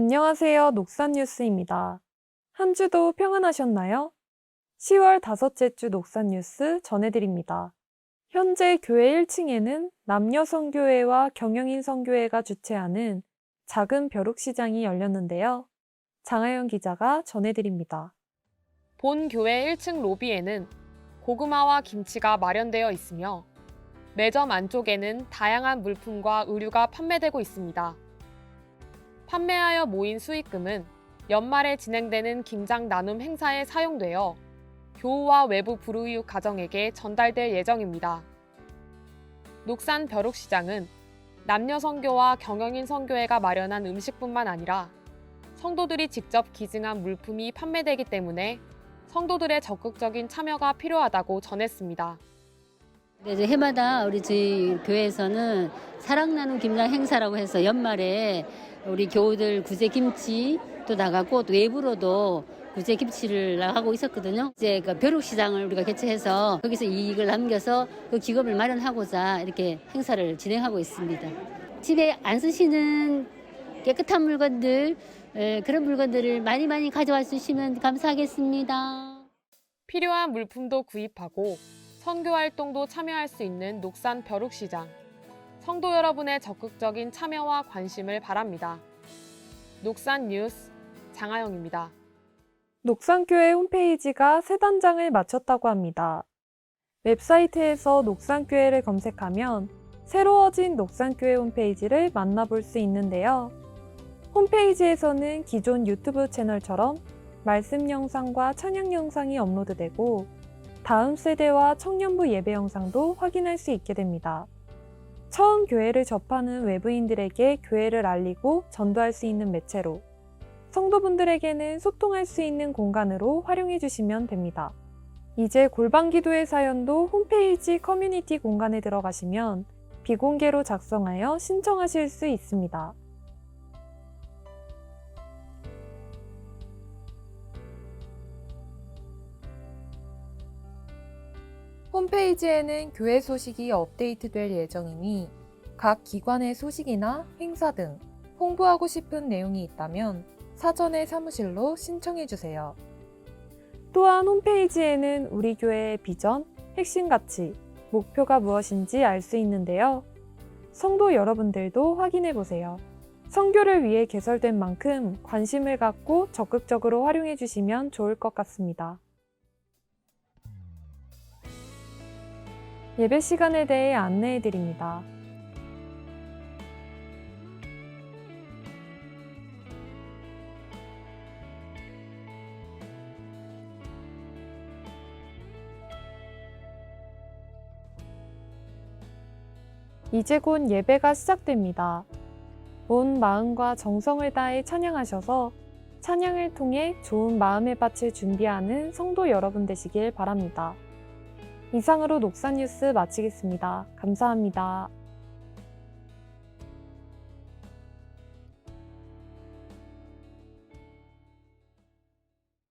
안녕하세요. 녹산뉴스입니다. 한 주도 평안하셨나요? 10월 다섯째 주 녹산뉴스 전해드립니다. 현재 교회 1층에는 남녀 성교회와 경영인 성교회가 주최하는 작은 벼룩시장이 열렸는데요. 장하영 기자가 전해드립니다. 본 교회 1층 로비에는 고구마와 김치가 마련되어 있으며 매점 안쪽에는 다양한 물품과 의류가 판매되고 있습니다. 판매하여 모인 수익금은 연말에 진행되는 김장 나눔 행사에 사용되어 교우와 외부 불우이웃 가정에게 전달될 예정입니다. 녹산 벼룩시장은 남녀 성교와 경영인 성교회가 마련한 음식뿐만 아니라 성도들이 직접 기증한 물품이 판매되기 때문에 성도들의 적극적인 참여가 필요하다고 전했습니다. 네, 이제 해마다 우리 저희 교회에서는 사랑 나눔 김장 행사라고 해서 연말에 우리 교우들 구제 김치도 나가고 또 외부로도 구제 김치를 하고 있었거든요. 이제 그 벼룩 시장을 우리가 개최해서 거기서 이익을 남겨서 그 기금을 마련하고자 이렇게 행사를 진행하고 있습니다. 집에 안 쓰시는 깨끗한 물건들 에, 그런 물건들을 많이 많이 가져와 주시면 감사하겠습니다. 필요한 물품도 구입하고 선교 활동도 참여할 수 있는 녹산 벼룩 시장. 성도 여러분의 적극적인 참여와 관심을 바랍니다. 녹산 뉴스 장하영입니다. 녹산교회 홈페이지가 새 단장을 마쳤다고 합니다. 웹사이트에서 녹산교회를 검색하면 새로워진 녹산교회 홈페이지를 만나볼 수 있는데요. 홈페이지에서는 기존 유튜브 채널처럼 말씀 영상과 찬양 영상이 업로드되고 다음 세대와 청년부 예배 영상도 확인할 수 있게 됩니다. 처음 교회를 접하는 외부인들에게 교회를 알리고 전도할 수 있는 매체로 성도분들에게는 소통할 수 있는 공간으로 활용해 주시면 됩니다. 이제 골방 기도의 사연도 홈페이지 커뮤니티 공간에 들어가시면 비공개로 작성하여 신청하실 수 있습니다. 홈페이지에는 교회 소식이 업데이트될 예정이니 각 기관의 소식이나 행사 등 홍보하고 싶은 내용이 있다면 사전에 사무실로 신청해 주세요. 또한 홈페이지에는 우리 교회의 비전, 핵심 가치, 목표가 무엇인지 알 수 있는데요. 성도 여러분들도 확인해 보세요. 성교를 위해 개설된 만큼 관심을 갖고 적극적으로 활용해 주시면 좋을 것 같습니다. 예배 시간에 대해 안내해 드립니다. 이제 곧 예배가 시작됩니다. 온 마음과 정성을 다해 찬양하셔서 찬양을 통해 좋은 마음의 밭을 준비하는 성도 여러분 되시길 바랍니다. 이상으로 녹산뉴스 마치겠습니다. 감사합니다.